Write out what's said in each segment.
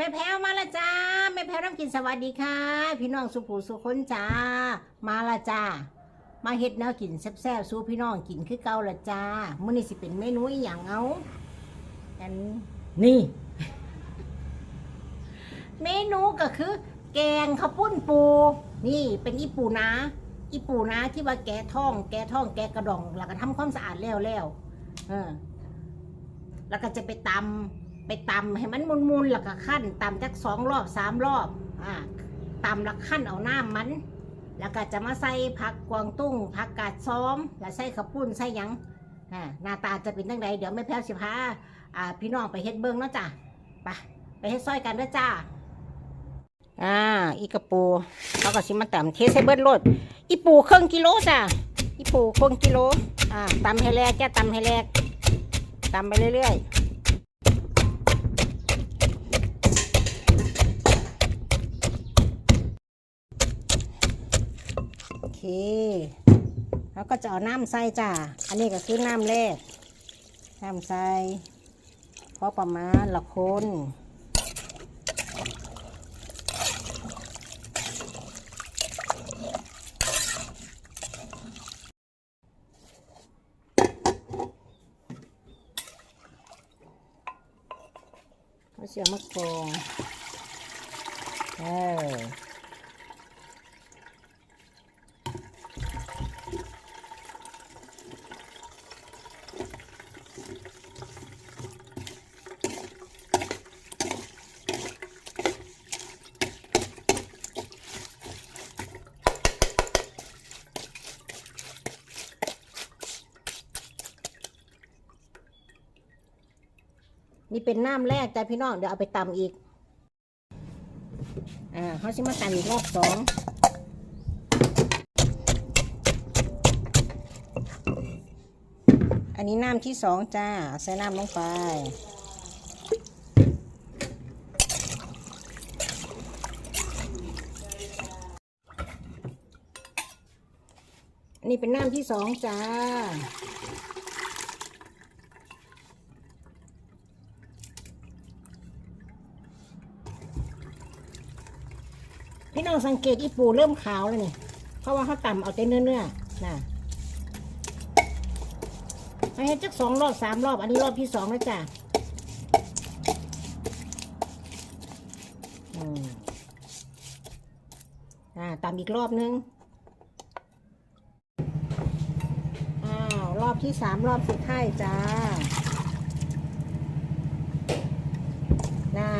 แม่แพ้วมาละจ้าแม่แพ้วน้ำกินสวัสดีค่ะ พี่น้องสุขูสุคนจ้า มาละจ้า มาเฮ็ดแนวกินแซ่บๆสู้พี่น้องกินคือเก่าละจ้ามื้อนี้สิเป็นเมนูอย่างเอาอันนี่ เมนูก็คือ แกงข้าวปุ้นปู นี่เป็นอีปูนะ อีปูนะที่ว่าแกท้อง แกท้องแกกระดอง แล้วก็ทำความสะอาดแล้วแล้วเออแล้วก็จะไปตำ ไปตำให้มันมุนๆแล้วก็ขั้นตำจักสองรอบสามรอบอ่าตำแล้วขั้นเอาน้ำมัน แล้วก็จะมาใส่ผักกวางตุ้งผักกาดซ้อม แล้วใส่ข้าวปุ้นใส่หยังอ่าหน้าตาจะเป็นยังไงเดี๋ยวแม่แพ้วสิพาอ่าพี่น้องไปเฮ็ดเบิ้งเนาะจ้ะไปไปเฮ็ดซอยกันเด้อจ้าอ่าอีกระปูเขาก็สิมาตำเทใส่เบิดโลดอีปูครึ่งกิโลจ้ะอีปูครึ่งกิโลอ่าตำให้แรกจ้ะตำให้แรกตำไปเรื่อยๆ เคแล้วก็จะเอาน้ำใส่จ้ะอันนี้ก็คือน้ำแรกน้ำใส่พอประมาณละคนเอาเสียมะกองเออ นี่เป็นน้ำแรกจ้ะพี่น้องเดี๋ยวเอาไปตำอีก อ่าเขาชิมาตำอีกรอบสองอันนี้น้ำที่สองจ้า ใส่น้ำลงไปนนี้เป็นน้ำที่สองจ้า น้องสังเกตอีปูเริ่มขาวแล้วนี่เพราะว่าเขาต่ำเอาแต่เนื้อเนื้อๆน่ะให้เฮ็ดจักสองรอบสามรอบ อันนี้รอบที่สองแล้วจ้ะอืมอ่าตำอีกรอบนึง อ้าว รอบที่สามรอบสุดท้ายจ้าน่า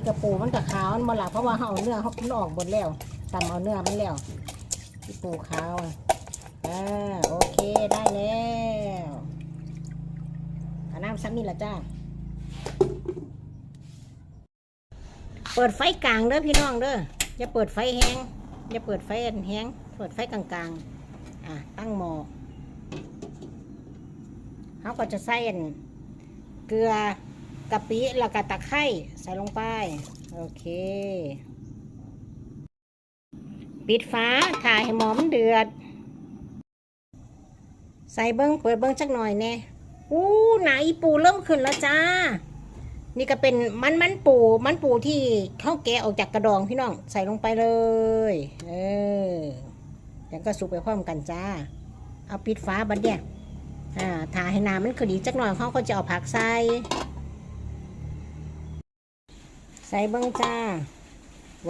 ที่กระปูมันกับขาวมันบหลับเพราะว่าเขาเอาเนื้อเขามันออกหมดแล้วตำเอาเนื้อมันแล้วที่ปูขาวอะอ่าโอเคได้แล้วอาน้ำซักนี่ละจ้าเปิดไฟกลางเด้อพี่น้องเด้ออย่าเปิดไฟแห้งอย่าเปิดไฟแห้งเปิดไฟกลางๆอะตั้งหม้อเขาก็จะใส่เกลือ กะปิแล้วก็ตะไคร้ใส่ลงไป โอเค ปิดฟ้าถ่ายให้หมอมเดือด ใส่เบิ้งเปิดเบิ้งจักหน่อยแน่อู้หนาอีปูเริ่มขึ้นแล้วจ้า นี่ก็เป็นมันมันปูมันปูที่เข้าแกะออกจากกระดองพี่น้องใส่ลงไปเลย เออเดี๋ยวก็สุกไปพร้อมกันจ้า เอาปิดฟ้าบัดเนี่ยอ่าถ่ายให้น้ำมันขึ้นอีกจักหน่อยเขาก็จะเอาผักใส่ ใส่เบิ้งจ้า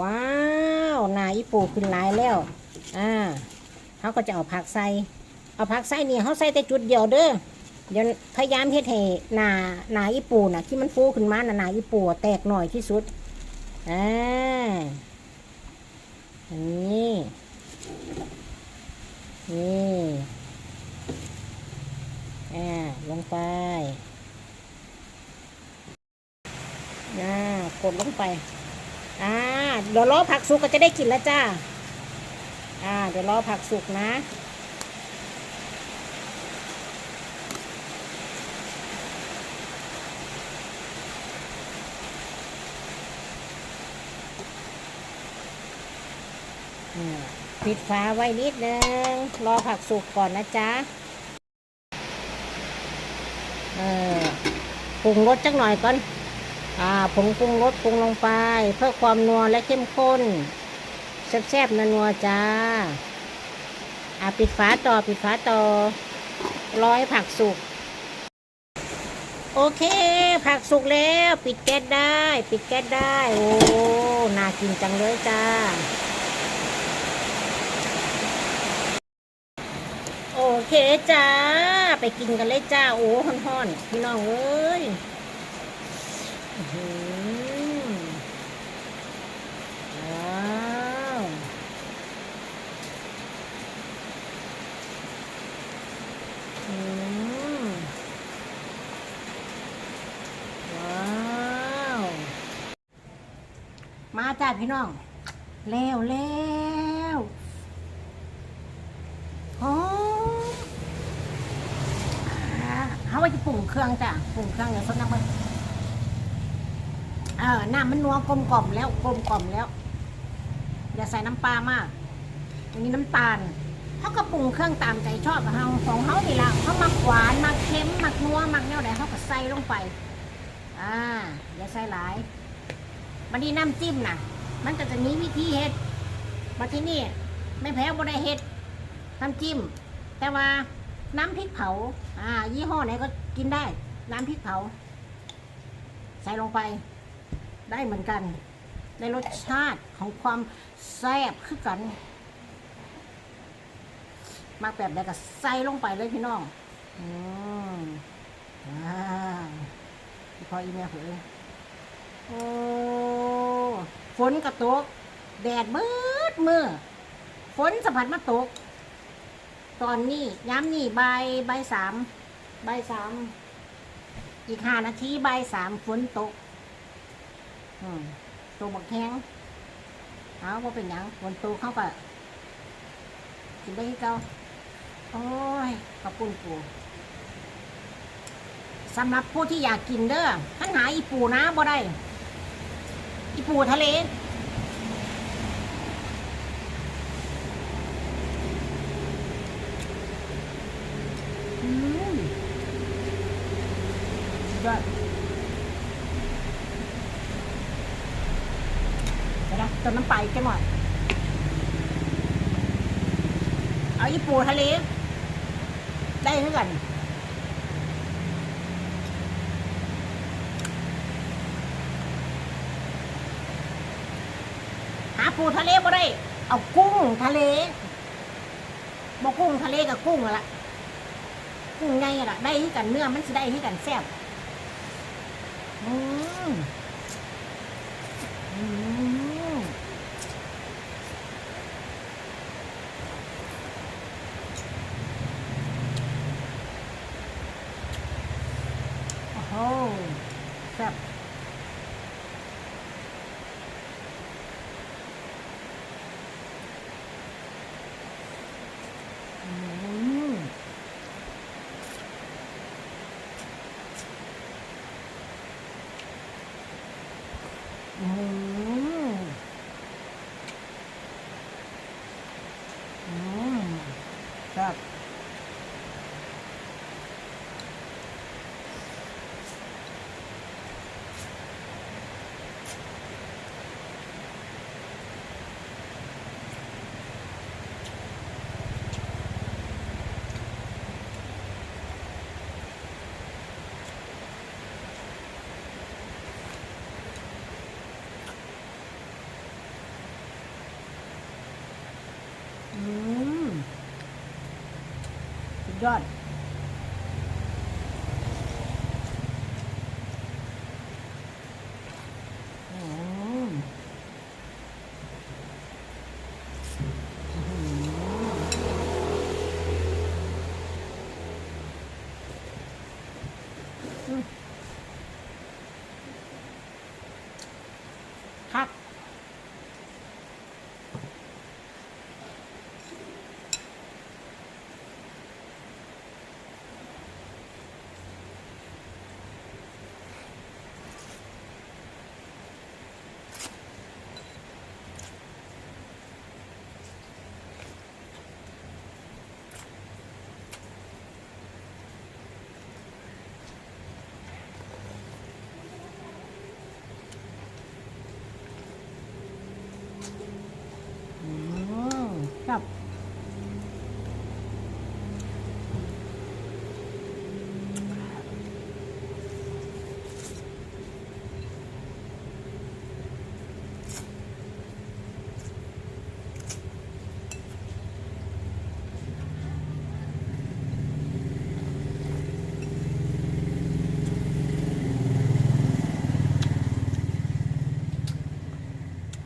ว้าวหนาอีปูขึ้นหลายแล้ว อ่าเขาก็จะเอาผักใส่ เอาผักใส่นี่เขาใส่แต่จุดเดียวเด้อ เดี๋ยวพยายามเฮ็ดให้หนาหนาอีปูน่ะ ที่มันฟูขึ้นมาน่ะหนาอีปูแตกหน่อยที่สุด อ่าอันนี้นี่ อ่า ลงไป อ่า กดลงไป อ่า เดี๋ยวรอผักสุกก็จะได้กินแล้วจ้า อ่า เดี๋ยวรอผักสุกนะอ่าปิดฝาไว้นิดนึง รอผักสุกก่อนนะจ๊ะ เออปรุงรสจักหน่อยก่อน ผงปรุงรสปรุงลงไป เพื่อความนัวและเข้มข้นแซ่บๆนัวๆจ้าอ่าปิดฝาต่อปิดฝาต่อร้อยผักสุก โอเค ผักสุกแล้ว ปิดแก๊สได้ ปิดแก๊สได้ โอ้น่ากินจังเลยจ้า โอเคจ้า ไปกินกันเลยจ้า โอ้ฮ้อนๆพี่น้องเอ้ย ว้าวอืมว้าว มาจ้าพี่น้อง แล้วแล้วหอมอ่าเขาว่าจะปรุงเครื่องจ้ะปรุงเครื่องเดี๋ยวสดน้ำมัน เออน้ำมันนัวกลมกล่อมแล้วกลมกล่อมแล้ว อย่าใส่น้ำปลามากอันนี้น้ำตาลเขาก็ปรุงเครื่องตามใจชอบของเขาของเขานี่ละเขามักหวานมักเค็มมักนัวมักแนวไหนเขาก็ใส่ลงไป อ่า อย่าใส่หลายบันนี้น้ำจิ้มนะมันก็จะมีวิธีเฮ็ดมาที่นี่ไม่แพ้บ่ได้เฮ็ดน้ำจิ้ม แต่ว่าน้ำพริกเผา อ่า ยี่ห้อไหนก็กินได้ น้ำพริกเผา ใส่ลงไป ได้เหมือนกัน ในรสชาติของความแซ่บคือกัน มากแบบใดก็ใส่ลงไปเลยพี่น้อง อืมอ่าพี่พออีเมลเผยโอ้ฝนกระตก แดดมืดมือฝนสะพัดมาตก ตอนนี้ย้ำนี่ใบายบสามใบสามอีกห้านาทีใบสามฝนตก อืมตัวบักแข้งเอาว่าเป็นหยังฝนตกเข้าก็กินได้ที่เก่าโอ้ยขอบคุณปู่สำหรับผู้ที่อยากกินเด้อท่านหาอีปูนะบ่ได้ อีปูทะเล อืมยอดเดี๋ยวนะ เติมน้ำปลาอีกแค่หน่อยเอาอีปูทะเลได้เท่ากันหาปูทะเลบ่ได้เอากุ้งทะเลบ่กุ้งทะเลกับกุ้งนั่นละกุ้งไงล่ะ ได้ที่กันเนื้อมันสิได้ที่กันแซ่บอืมอืมโอ้โห แอืมสุดยอดอืมฮึมฮัก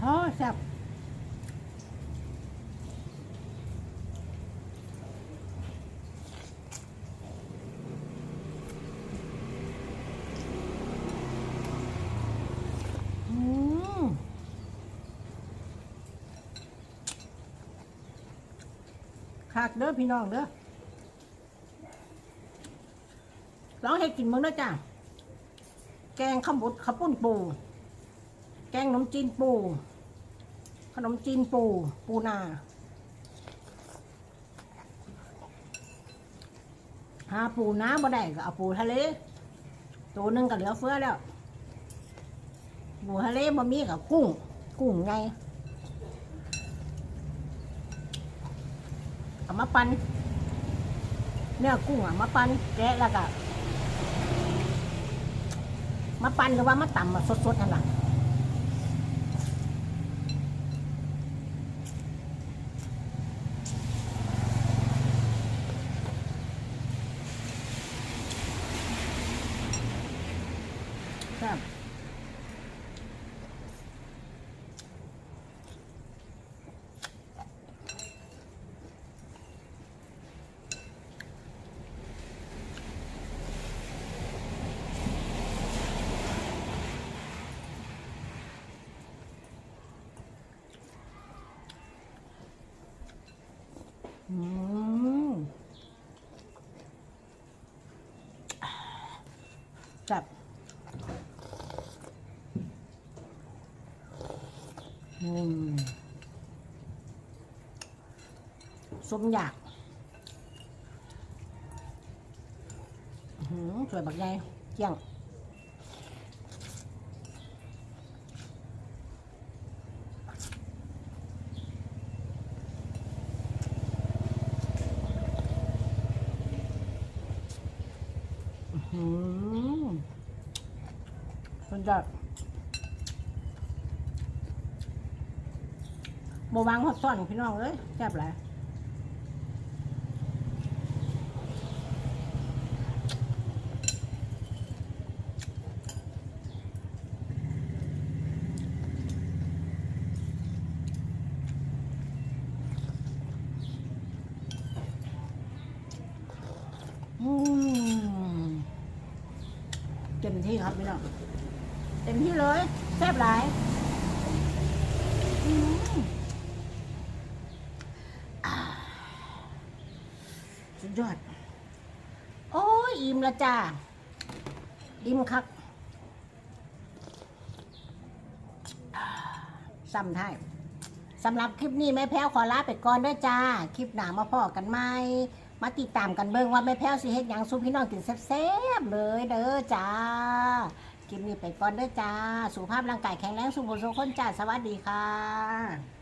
อ๋อแซ่บอืม คักเด้อพี่น้องเด้อลองให้กินมึงนะจ้ะแกงข้าวบุดข้าวปุ้นปู แกงขนมจีนปู ขนมจีนปู ปูนาหาปูน้ำบ่ได้ก็เอาปูทะเล ตัวหนึ่งก็เหลือเฟือแล้ว ปูทะเลบ่มีกับกุ้ง กุ้งไง เอามาปั้นเนื้อกุ้งอะมาปั้นแกะแล้วก็มาปั้นหรือว่ามาตำมาสดๆนั่นแหละครับ อืมจับอืมสมอยากสวยบักใหญ่เจียง อืม มันจะบวางหอดซ่อนพี่น้องเลยแซ่บหลายอืมเต็มที่ครับพี่น้อง เต็มที่เลยแซ่บหลายสุดยอด โอ้ยอิ่มละจ้าอิ่มคักซ้ำท้ายสำหรับคลิปนี้แม่แพ้วขอลาไปก่อนด้วยจ้า คลิปหนามาพ่อกันไหมมาติดตามกันเบิ่งว่าแม่แพ้วสิเฮ็ดหยังสู้พี่น้องกินแซ่บๆเลยเด้อจ้า ลิปนี้ไปก่อนเด้อจ้า สุขภาพร่างกายแข็งแรงสุขสุขคนจ้า สวัสดีค่ะ